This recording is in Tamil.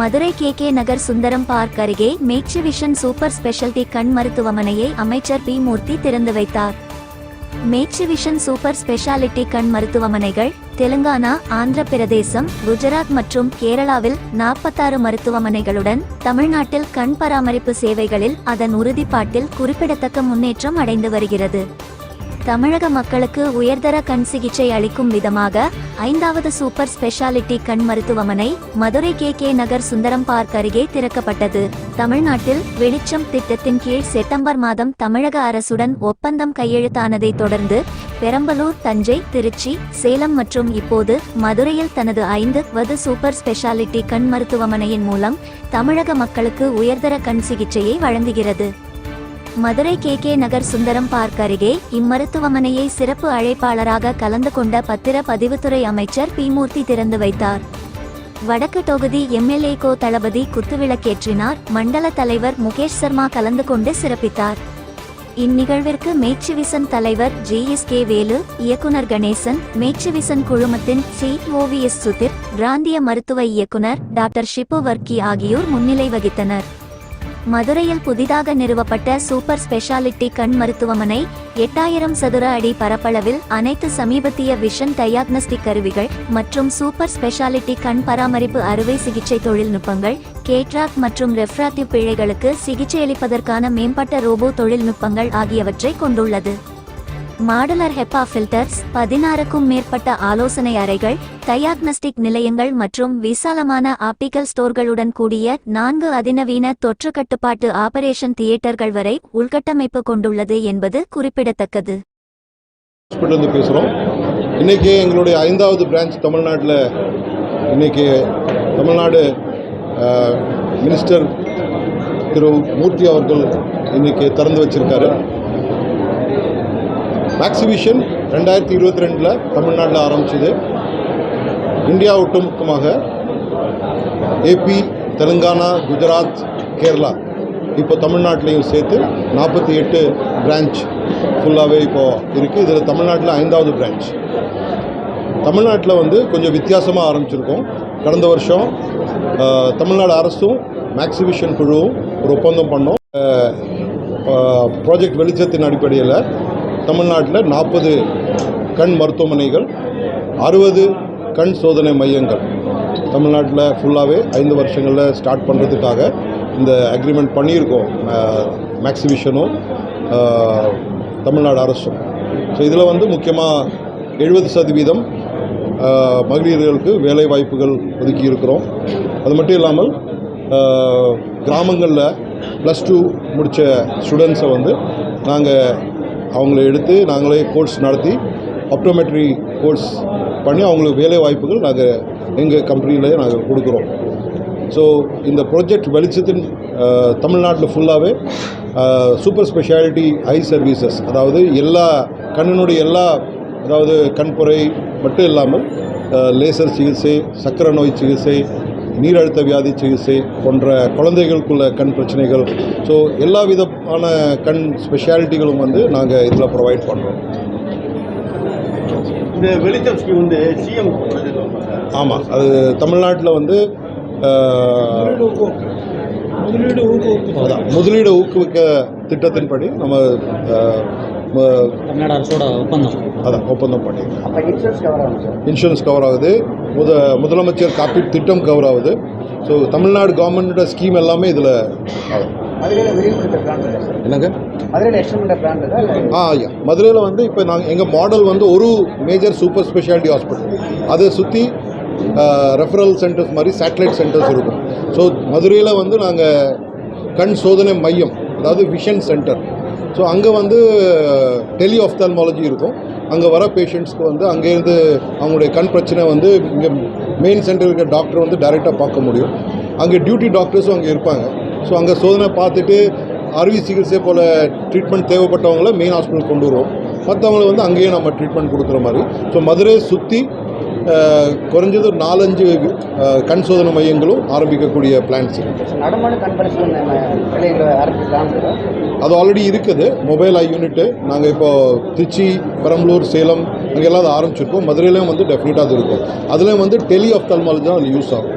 Madurai K K Nagar Sundaram park அருகே மேக்ஸிவிஷன் சூப்பர் ஸ்பெஷாலிட்டி கண் மருத்துவமனையை அமைச்சர் பி மூர்த்தி திறந்து வைத்தார். மேட்ரிவிஷன் சூப்பர் ஸ்பெஷாலிட்டி கண் மருத்துவமனைகள் தெலுங்கானா ஆந்திர பிரதேசம் குஜராத் மற்றும் கேரளாவில் நாற்பத்தாறு மருத்துவமனைகளுடன் தமிழ்நாட்டில் கண் பராமரிப்பு சேவைகளில் அதன் உறுதிப்பாட்டில் குறிப்பிடத்தக்க முன்னேற்றம் அடைந்து வருகிறது. தமிழக மக்களுக்கு உயர்தர கண் சிகிச்சை அளிக்கும் விதமாக ஐந்தாவது சூப்பர் ஸ்பெஷாலிட்டி கண் மருத்துவமனை Madurai K K Nagar Sundaram park அருகே திறக்கப்பட்டது. தமிழ்நாட்டில் வெளிச்சம் திட்டத்தின் கீழ் செப்டம்பர் மாதம் தமிழக அரசுடன் ஒப்பந்தம் கையெழுத்தானதை தொடர்ந்து பெரம்பலூர் தஞ்சை திருச்சி சேலம் மற்றும் இப்போது மதுரையில் தனது ஐந்து வது சூப்பர் ஸ்பெஷாலிட்டி கண் மருத்துவமனையின் மூலம் தமிழக மக்களுக்கு உயர்தர கண் சிகிச்சையை வழங்குகிறது. Madurai K K Nagar Sundaram park அருகே இம்மருத்துவமனையை சிறப்பு அழைப்பாளராக கலந்து கொண்ட பத்திர பதிவுத்துறை அமைச்சர் பி மூர்த்தி திறந்து வைத்தார். வடக்கு தொகுதி எம்எல்ஏ கோ தளபதி குத்துவிளக்கேற்றினார். மண்டல தலைவர் முகேஷ் சர்மா கலந்து கொண்டு சிறப்பித்தார். இந்நிகழ்விற்கு மேட்சிவிசன் தலைவர் ஜி எஸ் கே வேலு இயக்குனர் கணேசன் மேட்சிவிசன் குழுமத்தின் சி ஓவிஎஸ் சுதிர் பிராந்திய மருத்துவ இயக்குனர் டாக்டர் ஷிப்பு வர்க்கி ஆகியோர் முன்னிலை வகித்தனர். மதுரையில் புதிதாக நிறுவப்பட்ட சூப்பர் ஸ்பெஷாலிட்டி கண் மருத்துவமனை எட்டாயிரம் சதுர அடி பரப்பளவில் அனைத்து சமீபத்திய விஷன் டயாக்னஸ்டிக் கருவிகள் மற்றும் சூப்பர் ஸ்பெஷாலிட்டி கண் பராமரிப்பு அறுவை சிகிச்சை தொழில்நுட்பங்கள் கேட்ராக் மற்றும் ரெஃப்ராக்டிவ் பிழைகளுக்கு சிகிச்சையளிப்பதற்கான மேம்பட்ட ரோபோ தொழில்நுட்பங்கள் ஆகியவற்றை கொண்டுள்ளது. மாடுலர் ஹெப்பா ஃபில்டர்ஸ் பதினாறுக்கும் மேற்பட்ட ஆலோசனை அறைகள் டயாக்னஸ்டிக் நிலையங்கள் மற்றும் விசாலமான ஆப்டிக்கல் ஸ்டோர்களுடன் கூடிய நான்கு அதிநவீன தொற்று கட்டுப்பாட்டு ஆபரேஷன் தியேட்டர்கள் வரை உள்கட்டமைப்பு கொண்டுள்ளது என்பது குறிப்பிடத்தக்கது. பேசுகிறோம் இன்றைக்கி எங்களுடைய ஐந்தாவது பிரான்ச் தமிழ்நாட்டில் இன்றைக்கி தமிழ்நாடு மினிஸ்டர் திரு மூர்த்தி அவர்கள் இன்றைக்கி திறந்து வச்சிருக்காரு. மேக்ஸிபிஷன் ரெண்டாயிரத்தி இருபத்தி ரெண்டில் தமிழ்நாட்டில் ஆரம்பிச்சது. இந்தியா ஒட்டுமொத்தமாக ஏபி தெலுங்கானா குஜராத் கேரளா இப்போ தமிழ்நாட்டிலையும் சேர்த்து நாற்பத்தி எட்டு பிரான்ச் ஃபுல்லாகவே இப்போது இருக்குது இதில் தமிழ்நாட்டில் ஐந்தாவது பிரான்ச் தமிழ்நாட்டில் வந்து கொஞ்சம் வித்தியாசமாக ஆரம்பிச்சிருக்கோம். கடந்த வருஷம் தமிழ்நாடு அரசும் மேக்ஸிபிஷன் குழுவும் ஒரு ஒப்பந்தம் பண்ணோம். ப்ராஜெக்ட் வெளிச்சத்தின் அடிப்படையில் தமிழ்நாட்டில் நாற்பது கண் மருத்துவமனைகள் அறுபது கண் சோதனை மையங்கள். தமிழ்நாட்டில் ஃபுல்லாகவே ஐந்து வருஷங்களில் ஸ்டார்ட் பண்ணுறதுக்காக இந்த அக்ரிமெண்ட் பண்ணியிருக்கோம். மேக்ஸிபிஷனும் தமிழ்நாடு அரசும். ஸோ இதில் வந்து முக்கியமாக எழுபது சதவீதம் மகளிர்களுக்கு வேலை வாய்ப்புகள் ஒதுக்கி இருக்கிறோம். அது மட்டும் இல்லாமல் கிராமங்களில் ப்ளஸ் டூ முடித்த ஸ்டூடெண்ட்ஸை வந்து நாங்கள் அவங்கள எடுத்து நாங்களே கோர்ஸ் நடத்தி ஆப்டோமெட்ரி கோர்ஸ் பண்ணி அவங்களுக்கு வேலை வாய்ப்புகள் நாங்கள் எங்கள் கம்பெனியிலே நாங்கள் கொடுக்குறோம். ஸோ இந்த ப்ராஜெக்ட் வெளிச்சத்தின் தமிழ்நாட்டில் ஃபுல்லாகவே சூப்பர் ஸ்பெஷாலிட்டி ஐ சர்வீசஸ் அதாவது எல்லா கண்ணினுடைய எல்லா அதாவது கண்புரை மட்டும் இல்லாமல் லேசர் சிகிச்சை சக்கரை நோய் சிகிச்சை நீரழுத்த வியாதி சிகிச்சை போன்ற குழந்தைகளுக்குள்ள கண் பிரச்சனைகள். ஸோ எல்லா விதமான கண் ஸ்பெஷாலிட்டிகளும் வந்து நாங்கள் இதில் ப்ரொவைட் பண்ணுறோம் இந்த வெளிச்சம் ஸ்கீம் வந்து சிஎம் ஆமாம் அது தமிழ்நாட்டில் வந்து முதலீடு ஊக்குவிக்க. திட்டத்தின்படி நம்ம தமிழ்நாடு அரசோட ஒப்பந்தம். அதான் ஒப்பந்தம் பண்ணி அப்போ இன்சூரன்ஸ் கவர் ஆகுது முத முதலமைச்சர் காப்பீட்டு திட்டம் கவர் ஆகுது. ஸோ தமிழ்நாடு கவர்மெண்டோட ஸ்கீம் எல்லாமே இதில் என்னங்க? ஆ ஐயா. மதுரையில் வந்து இப்போ நாங்கள் எங்கள் மாடல் வந்து ஒரு மேஜர் சூப்பர் ஸ்பெஷாலிட்டி ஹாஸ்பிட்டல் அதை சுற்றி ரெஃபரல் சென்டர்ஸ் மாதிரி சேட்டலைட் சென்டர்ஸ் இருக்கும். ஸோ மதுரையில் வந்து நாங்கள் கண் சோதனை மையம் அதாவது விஷன் சென்டர் ஸோ அங்கே வந்து டெலி ஆஃப்தால்மாலஜி இருக்கும். அங்கே வர பேஷண்ட்ஸ்க்கு வந்து அங்கேருந்து அவங்களுடைய கண் பிரச்சனை வந்து இங்கே மெயின் சென்டர் இருக்கிற டாக்டர் வந்து டைரெக்டாக பார்க்க முடியும். அங்கே டியூட்டி டாக்டர்ஸும் அங்கே இருப்பாங்க. ஸோ அங்கே சோதனை பார்த்துட்டு அறுவை சிகிச்சை போல் ட்ரீட்மெண்ட் தேவைப்பட்டவங்கள மெயின் ஹாஸ்பிட்டல் கொண்டு வருவோம். மற்றவங்கள வந்து அங்கேயே நம்ம ட்ரீட்மெண்ட் கொடுக்குற மாதிரி. ஸோ மதுரையை சுற்றி குறைஞ்சது நாலஞ்சு கண் சோதனை மையங்களும் ஆரம்பிக்கக்கூடிய பிளான்ஸ் இருக்குது அது ஆல்ரெடி இருக்குது. மொபைல் ஐ யூனிட்டு நாங்கள் இப்போ திருச்சி பெரம்பலூர் சேலம் அங்கெல்லாம் அது ஆரம்பிச்சிருக்கோம். மதுரையிலையும் வந்து டெஃபினட்டாக அது இருக்கும். அதுலேயும் வந்து டெலி ஆஃப்தால்மாலஜி தான் அதில் யூஸ் ஆகும்.